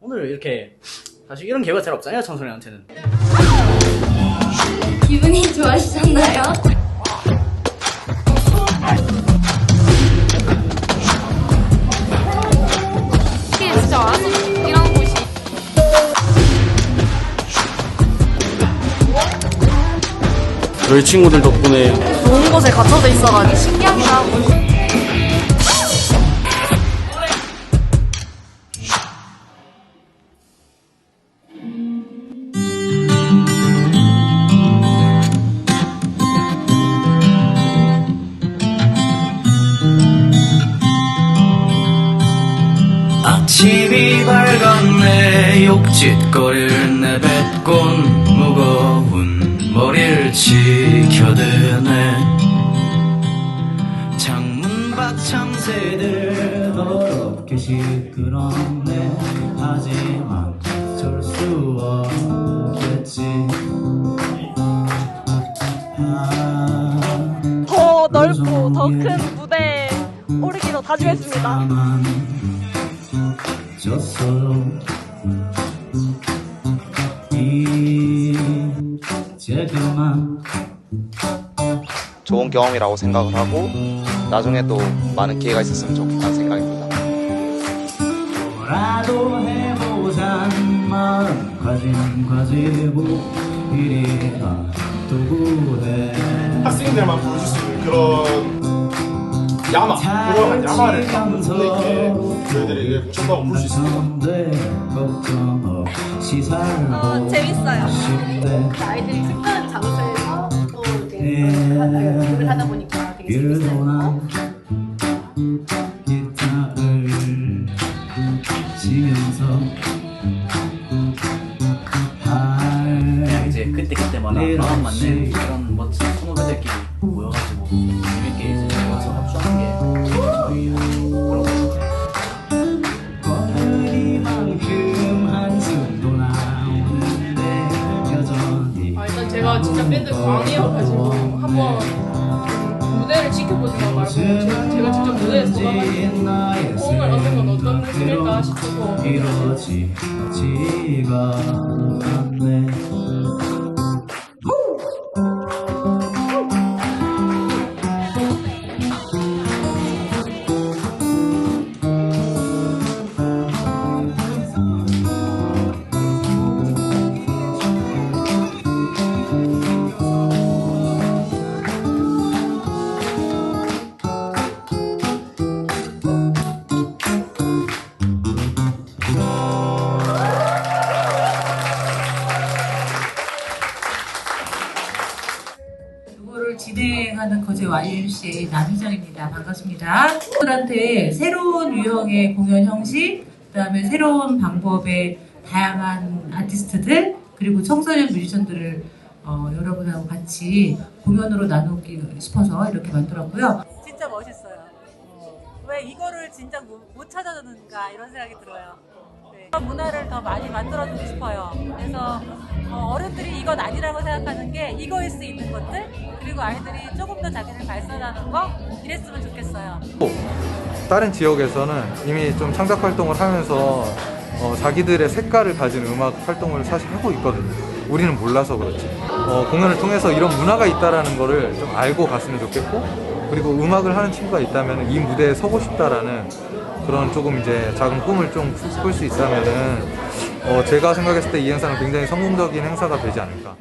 오늘 이렇게 사실 이런 기회가 잘 없잖아요 청소년한테는 기분이 좋아지셨나요? 이게 진짜 와서 이런 곳이 저희 친구들 덕분에 좋은 곳에 갇혀져 있어가지고 신기합니다. 아침이 밝았네. 욕짓거리를 내뱉곤 무거운 머리를 지켜드네. 창문 밖 창새들 더럽게 시끄럽네. 하지만 어쩔 수 없겠지. 아, 더 넓고 더 큰 무대에 오르기로 다짐했습니다. 나만 졌어요 이제 그만 좋은 경험이라고 생각을 하고 나중에 또 많은 기회가 있었으면 좋겠다는 생각입니다. 뭐라도 해보자는 마음 가지는 가지고 이리라 또 구해 학생들만 보여줄 수 있는 그런 야마 그런 야마를 선생님 이게 묻혔다고 볼수 있습니다. 돼 걱정 없이 살고 어, 재밌어요. 싶대 아이들이 특별한 장소에서 또 예. 이렇게 연습을 하다 보니까 되게 재밌어요. 일어나 기타를 치면서 그냥 이제 그때 그때마다 마음 맞는 그런 멋진 선후배들끼리 모여가지고 재밌게 이제 밴드 광이어가지고 한번 무대를 지켜보지만 말고 제가, 직접 무대에서 서가지고 호응을 얻는 건 어떤 느낌일까 싶어서 YMCA 남희정입니다. 반갑습니다. 분들한테 새로운 유형의 공연 형식, 그 다음에 새로운 방법의 다양한 아티스트들 그리고 청소년 뮤지션들을 어, 여러분하고 같이 공연으로 나누기 싶어서 이렇게 만들었고요. 진짜 멋있어요. 왜 이거를 진짜 못, 못 찾아주는가 이런 생각이 들어요. 네. 문화를 더 많이 만들어주고 싶어요. 그래서 어, 어른들이 이건 아니라고 생각하는 게 이거일 수 있는 것들 그리고 아이들이 조금 더 자기를 발산하는 거 이랬으면 좋겠어요. 다른 지역에서는 이미 좀 창작 활동을 하면서 어, 자기들의 색깔을 가진 음악 활동을 사실 하고 있거든요. 우리는 몰라서 그렇지. 어, 공연을 통해서 이런 문화가 있다라는 거를 좀 알고 갔으면 좋겠고, 그리고 음악을 하는 친구가 있다면 이 무대에 서고 싶다라는 그런 조금 이제 작은 꿈을 좀 꿀 수 있다면은 어, 제가 생각했을 때 이 행사는 굉장히 성공적인 행사가 되지 않을까.